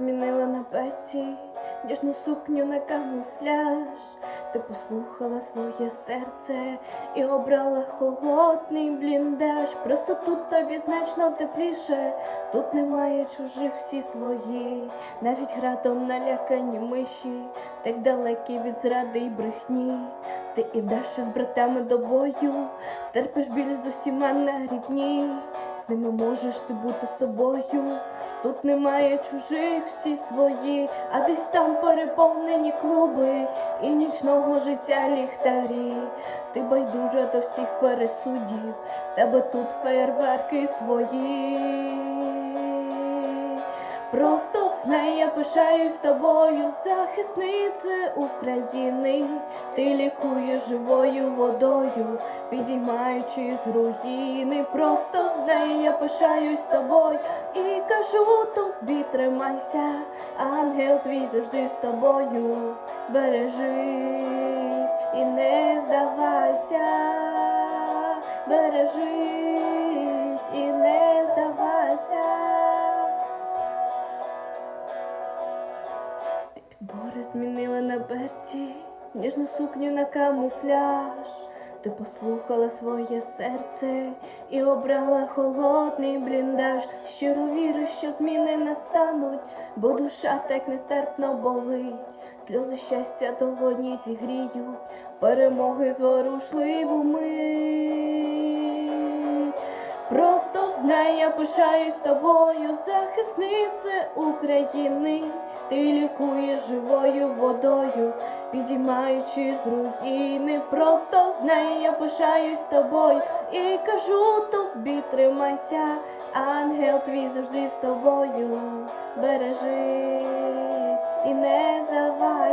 змінила на пеці, ніжну сукню на камуфляж. Ти послухала своє серце і обрала холодний бліндаж. Просто тут тобі значно тепліше, тут немає чужих всі свої, навіть градом налякані миші, так далекі від зради й брехні. Ти ідеш із братами до бою, терпиш біль з усіма на рівні. З ними можеш ти бути собою. Тут немає чужих, всі свої, а десь там переповнені клуби і нічного життя ліхтарі. Ти байдужа до всіх пересудів, тебе тут фейерверки свої. Просто знай, я пишаюсь тобою, захиснице України. Ти лікуєш живою водою, підіймаючи з руїни. Просто знай, я пишаюсь тобою і кажу тобі, тримайся, ангел твій завжди з тобою. Бережись і не здавайся, бережись Підбори змінила на берці, ніжну сукню на камуфляж. Ти послухала своє серце і обрала холодний бліндаж. Щиро віриш, що зміни настануть, бо душа так нестерпно болить. Сльози щастя долоні зігріють, перемоги зворушливу мить. Просто знай, я пишаюсь тобою, захиснице України. Ти лікуєш живою водою, підіймаючи з руїни. Просто з неї я пишаюсь тобою і кажу тобі, тримайся, ангел твій завжди з тобою. бережи і не здавайся,